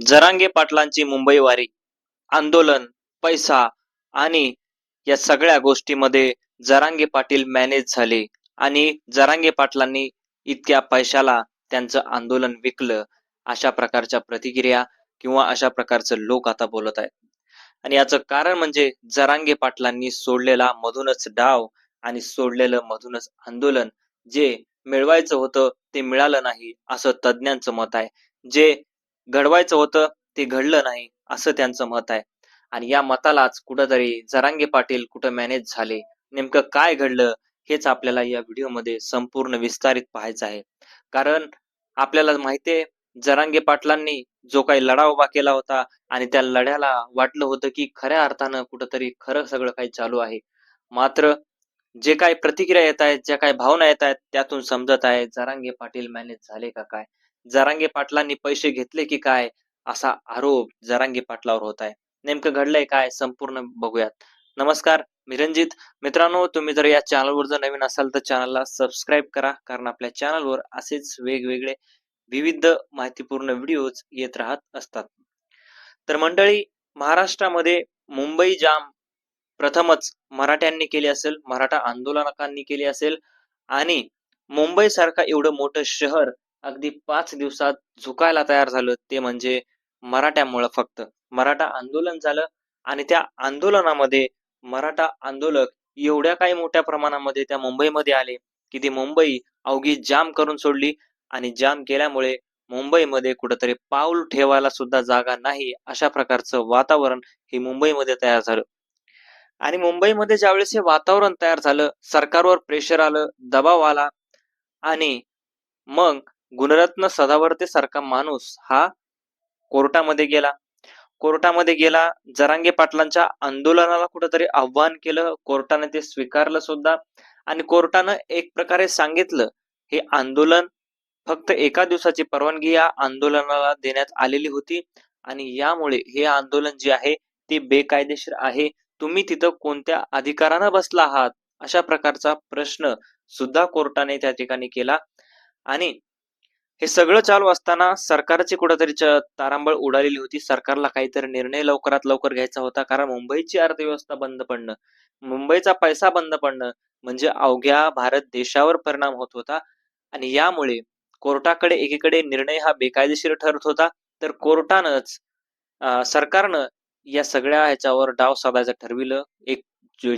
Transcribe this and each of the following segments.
जरांगे पाटलांची मुंबई वारी आंदोलन पैसा आणि या सगळ्या गोष्टीमध्ये जरांगे पाटील मॅनेज झाले आणि जरांगे पाटलांनी इतक्या पैशाला त्यांचं आंदोलन विकलं अशा प्रकारच्या प्रतिक्रिया किंवा अशा प्रकारचं लोक आता बोलत आहेत. आणि याचं कारण म्हणजे जरांगे पाटलांनी सोडलेला मधूनच डाव आणि सोडलेलं मधूनच आंदोलन जे मिळवायचं होतं ते मिळालं नाही असं तज्ज्ञांचं मत आहे. जे घडवायचं होतं ते घडलं नाही असं त्यांचं मत आहे. आणि या मतालाच कुठंतरी जरांगे पाटील कुठं मॅनेज झाले नेमकं काय घडलं हेच आपल्याला या व्हिडिओमध्ये संपूर्ण विस्तारित पाहायचं आहे. कारण आपल्याला माहितीये जरांगे पाटलांनी जो काही लढा उभा केला होता आणि त्या लढ्याला वाटलं होतं की खऱ्या अर्थानं कुठंतरी खरं सगळं काही चालू आहे. मात्र जे काही प्रतिक्रिया येत आहेत ज्या काही भावना येत आहेत त्यातून समजत आहे जरांगे पाटील मॅनेज झाले का काय? जरांगे पाटलांनी पैसे घेतले की काय? असा आरोप जरांगे पाटलावर होत आहे. नेमकं घडलंय काय? संपूर्ण बघूयात. नमस्कार मी रंजित मित्रांनो तुम्ही जर या चॅनलवर जर नवीन असाल तर चॅनलला सबस्क्राईब करा कारण आपल्या चॅनलवर असेच वेगवेगळे विविध माहितीपूर्ण व्हिडिओज येत राहत असतात. तर मंडळी महाराष्ट्रामध्ये मुंबई जाम प्रथमच मराठ्यांनी केली असेल मराठा आंदोलकांनी केली असेल आणि मुंबई सारखा एवढं मोठं शहर अगदी पाच दिवसात झुकायला तयार झालं ते म्हणजे मराठ्यामुळं फक्त. मराठा आंदोलन झालं आणि त्या आंदोलनामध्ये मराठा आंदोलक एवढ्या काही मोठ्या प्रमाणामध्ये त्या मुंबईमध्ये आले की ती मुंबई अवघी जाम करून सोडली आणि जाम केल्यामुळे मुंबईमध्ये कुठंतरी पाऊल ठेवायला सुद्धा जागा नाही अशा प्रकारचं वातावरण हे मुंबईमध्ये तयार झालं. आणि मुंबईमध्ये ज्यावेळेस हे वातावरण तयार झालं सरकारवर प्रेशर आलं दबाव आला आणि मग गुणरत्न सदावर्ते सारखा माणूस हा कोर्टामध्ये गेला. कोर्टामध्ये गेला जरांगे पाटलांच्या आंदोलनाला कुठंतरी आव्हान केलं कोर्टाने ते स्वीकारलं सुद्धा आणि कोर्टानं एक प्रकारे सांगितलं हे आंदोलन फक्त एका दिवसाची परवानगी या आंदोलनाला देण्यात आलेली होती आणि यामुळे हे आंदोलन जे आहे ते बेकायदेशीर आहे. तुम्ही तिथं कोणत्या अधिकारानं बसला आहात? अशा प्रकारचा प्रश्न सुद्धा कोर्टाने त्या ठिकाणी केला आणि हे सगळं चालू असताना सरकारची कुठंतरी च- तारांबळ उडालेली होती. सरकारला काहीतरी निर्णय लवकरात लवकर घ्यायचा होता. कारण मुंबईची अर्थव्यवस्था बंद पडणं मुंबईचा पैसा बंद पडणं म्हणजे अवघ्या भारत देशावर परिणाम होत होता. आणि यामुळे कोर्टाकडे एकीकडे निर्णय हा बेकायदेशीर ठरत होता. तर कोर्टानंच अं, सरकारनं या सगळ्या ह्याच्यावर डाव साधायचं ठरविलं. एक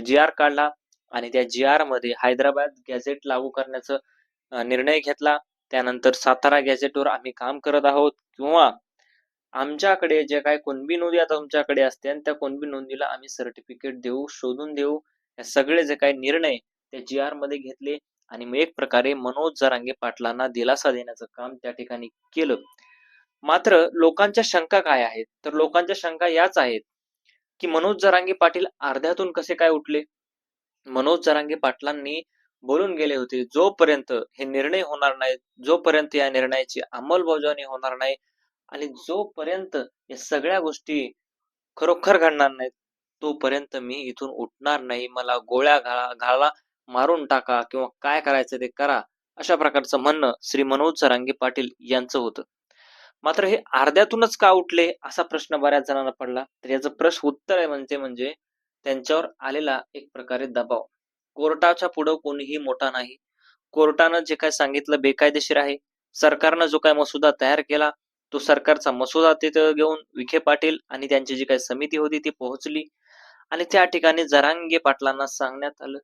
जी आर काढला आणि त्या जी आरमध्ये हैदराबाद गॅझेट लागू करण्याचा निर्णय घेतला. त्यानंतर सातारा गॅझेटवर आम्ही काम करत आहोत किंवा आमच्याकडे जे काय कुणबी नोंदी आता तुमच्याकडे असते आणि त्या कुणबी नोंदीला आम्ही सर्टिफिकेट देऊ शोधून देऊ. या सगळे जे काही निर्णय त्या जी आरमध्ये घेतले आणि मग एक प्रकारे मनोज जरांगे पाटलांना दिलासा देण्याचं काम त्या ठिकाणी केलं. मात्र लोकांच्या शंका काय आहेत? तर लोकांच्या शंका याच आहेत की मनोज जरांगे पाटील अर्ध्यातून कसे काय उठले? मनोज जरांगे पाटलांनी बोलून गेले होते जोपर्यंत हे निर्णय होणार नाही जोपर्यंत या निर्णयाची अंमलबजावणी होणार नाही आणि जोपर्यंत या सगळ्या गोष्टी खरोखर घडणार नाहीत तोपर्यंत मी इथून उठणार नाही. मला गोळ्या घाला घाला मारून टाका किंवा काय करायचं ते करा अशा प्रकारचं म्हणणं श्री मनोज जरांगे पाटील यांचं होतं. मात्र हे अर्ध्यातूनच का उठले असा प्रश्न बऱ्याच जणांना पडला. तर याचं प्रश्न उत्तर आहे म्हणजे म्हणजे त्यांच्यावर आलेला एक प्रकारे दबाव. कोर्टाच्या पुढं कोणीही मोठा नाही. कोर्टानं जे काय सांगितलं बेकायदेशीर आहे. सरकारनं जो काय मसुदा तयार केला तो सरकारचा मसुदा तिथं घेऊन विखे पाटील आणि त्यांची जी काही समिती होती ती पोहोचली. आणि त्या ठिकाणी जरांगे पाटलांना सांगण्यात आलं.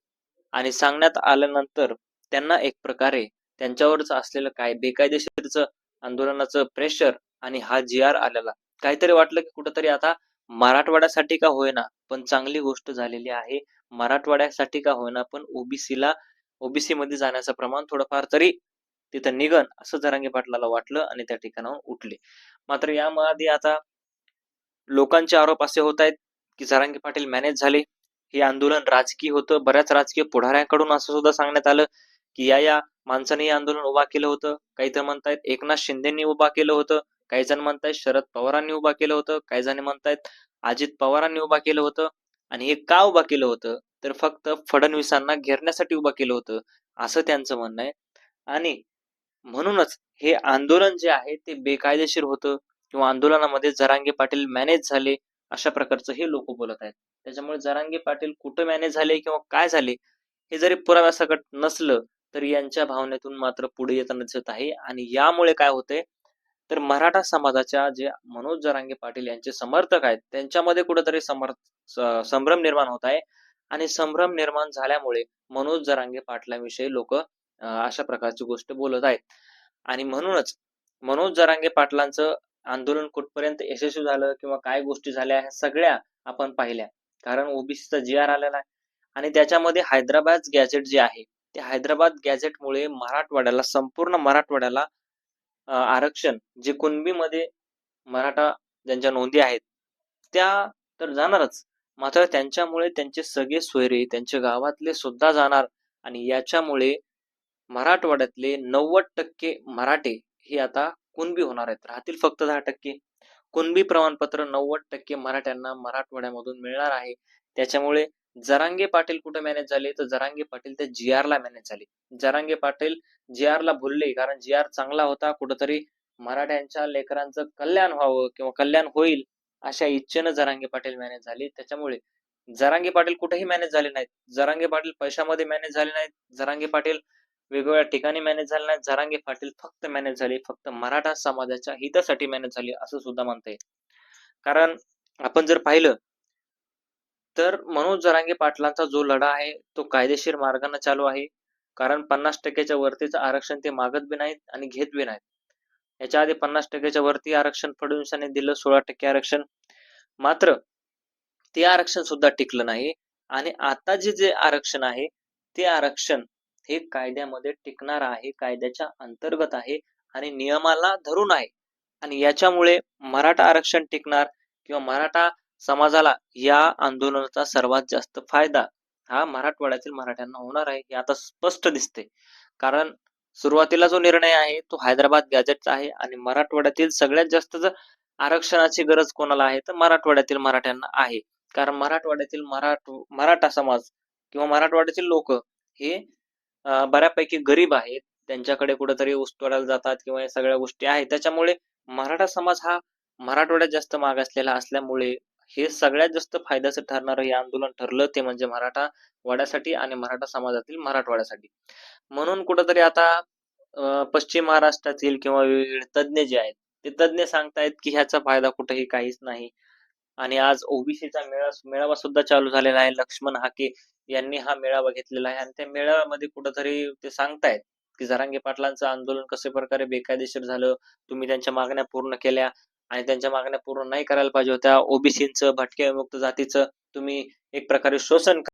आणि सांगण्यात आल्यानंतर त्यांना एक प्रकारे त्यांच्यावरच असलेलं काय बेकायदेशीरचं आंदोलनाचं प्रेशर आणि हा जी आर आलेला. काहीतरी वाटलं की कुठंतरी आता मराठवाड्यासाठी का होईना पण चांगली गोष्ट झालेली आहे. मराठवाड्यासाठी का होईना पण ओबीसीला ओबीसी मध्ये जाण्याचं प्रमाण थोडंफार तरी तिथं निघन असं जरांगे पाटलाला वाटलं आणि त्या ठिकाणाहून उठले. मात्र यामध्ये आता लोकांचे आरोप असे होत आहेत की जरांगे पाटील मॅनेज झाले. हे आंदोलन राजकीय होतं. बऱ्याच राजकीय पुढाऱ्यांकडून असं सुद्धा सांगण्यात आलं की या या माणसाने हे आंदोलन उभा केलं होतं. काही तर म्हणतायत एकनाथ शिंदेनी उभा केलं होतं. काही जण म्हणतायत शरद पवारांनी उभा केलं होतं. काही जण म्हणतायत अजित पवारांनी उभा केलं होतं. आणि हे का उभा केलं होतं? तर फक्त फडणवीसांना घेरण्यासाठी उभा केलं होतं असं त्यांचं म्हणणं आहे. आणि म्हणूनच हे आंदोलन जे आहे ते बेकायदेशीर होतं किंवा आंदोलनामध्ये जरांगे पाटील मॅनेज झाले अशा प्रकारचं हे लोक बोलत आहेत. त्याच्यामुळे जरांगे पाटील कुठं मॅनेज झाले किंवा काय झाले हे जरी पुराव्यासकट नसलं तरी यांच्या भावनेतून मात्र पुढे येताना दिसत आहे. आणि यामुळे काय होतंय तर मराठा समाजाच्या जे मनोज जरांगे पाटील यांचे समर्थक आहेत त्यांच्यामध्ये कुठेतरी समर्थ संभ्रम निर्माण होत आहे. आणि संभ्रम निर्माण झाल्यामुळे मनोज जरांगे पाटलांविषयी लोक अशा प्रकारची गोष्ट बोलत आहेत. आणि म्हणूनच मनोज जरांगे पाटलांचं आंदोलन कुठपर्यंत यशस्वी झालं किंवा काय गोष्टी झाल्या ह्या सगळ्या आपण पाहिल्या. कारण ओबीसीचा जी आर आलेला आहे. आणि त्याच्यामध्ये हैदराबाद गॅजेट जे आहे ते हैदराबाद गॅझेटमुळे मराठवाड्याला संपूर्ण मराठवाड्याला आरक्षण जे कुणबीमध्ये मराठा ज्यांच्या नोंदी आहेत त्या तर जाणारच. मात्र त्यांच्यामुळे त्यांचे सगळे सोयरे त्यांच्या गावातले सुद्धा जाणार आणि याच्यामुळे मराठवाड्यातले नव्वद टक्के मराठे हे आता कुणबी होणार आहेत. राहतील फक्त दहा टक्के. कुणबी प्रमाणपत्र नव्वद टक्के मराठ्यांना मराठवाड्यामधून मिळणार आहे. त्याच्यामुळे जरांगे पाटील कुठे मॅनेज झाले? तर जरांगे पाटील त्या जी आर ला मॅनेज झाले. जरांगे पाटील जी आर ला भुलले कारण जी आर चांगला होता. कुठंतरी मराठ्यांच्या लेकरांचं कल्याण व्हावं किंवा कल्याण होईल अशा इच्छेनं जरांगे पाटील मॅनेज झाले. त्याच्यामुळे जरांगे पाटील कुठेही मॅनेज झाले नाहीत. जरांगे पाटील पैशामध्ये मॅनेज झाले नाहीत. जरांगे पाटील वेगवेगळ्या ठिकाणी मॅनेज झाले नाहीत. जरांगे पाटील फक्त मॅनेज झाले. फक्त मराठा समाजाच्या हितासाठी मॅनेज झाले असं सुद्धा म्हणता येईल. कारण आपण जर पाहिलं तर मनोज जरांगे पाटलांचा जो लढा आहे तो कायदेशीर मार्गाने चालू आहे. कारण पन्नास टक्क्याच्या वरतीच आरक्षण ते मागत बी नाहीत आणि घेत बी नाहीत. याच्या आधी पन्नास टक्क्याच्या वरती आरक्षण फडणवीसांनी दिलं सोळा टक्के आरक्षण. मात्र ते आरक्षण सुद्धा टिकलं नाही. आणि आता जे जे आरक्षण आहे ते आरक्षण हे कायद्यामध्ये टिकणार आहे कायद्याच्या अंतर्गत आहे आणि नियमाला धरून आहे. आणि याच्यामुळे मराठा आरक्षण टिकणार किंवा मराठा समाजाला या आंदोलनाचा सर्वात जास्त फायदा हा मराठवाड्यातील मराठ्यांना होणार आहे हे आता स्पष्ट दिसते कारण सुरुवातीला जो निर्णय आहे तो हैदराबाद गॅजेटचा आहे आणि मराठवाड्यातील सगळ्यात जास्त जर आरक्षणाची गरज कोणाला आहे तर मराठवाड्यातील मराठ्यांना आहे. कारण मराठवाड्यातील मराठ मराठा समाज किंवा मराठवाड्यातील लोक हे बऱ्यापैकी गरीब आहेत. त्यांच्याकडे कुठेतरी ऊसतोडायला जातात किंवा या सगळ्या गोष्टी आहेत. त्याच्यामुळे मराठा समाज हा मराठवाड्यात जास्त मागासलेला असल्यामुळे हे सगळ्यात जास्त फायद्याचं ठरणारं हे आंदोलन ठरलं ते म्हणजे मराठा वाड्यासाठी आणि मराठा समाजातील मराठवाड्यासाठी. म्हणून कुठंतरी आता पश्चिम महाराष्ट्रातील किंवा वेगवेगळे तज्ज्ञ जे आहेत ते तज्ज्ञ सांगतायत की ह्याचा फायदा कुठेही काहीच नाही. आणि आज ओबीसीचा मेळा मेळावा सुद्धा चालू झालेला आहे. लक्ष्मण हाके यांनी हा मेळावा घेतलेला आहे. आणि त्या मेळाव्यामध्ये कुठंतरी ते सांगतायत की जरांगे पाटलांचं आंदोलन कशा प्रकारे बेकायदेशीर झालं तुम्ही त्यांच्या मागण्या पूर्ण केल्या आणि त्यांच्या मागण्या पूर्ण नाही करायला पाहिजे होत्या. ओबीसींचं भटक्या विमुक्त जातीचं तुम्ही एक प्रकारे शोषण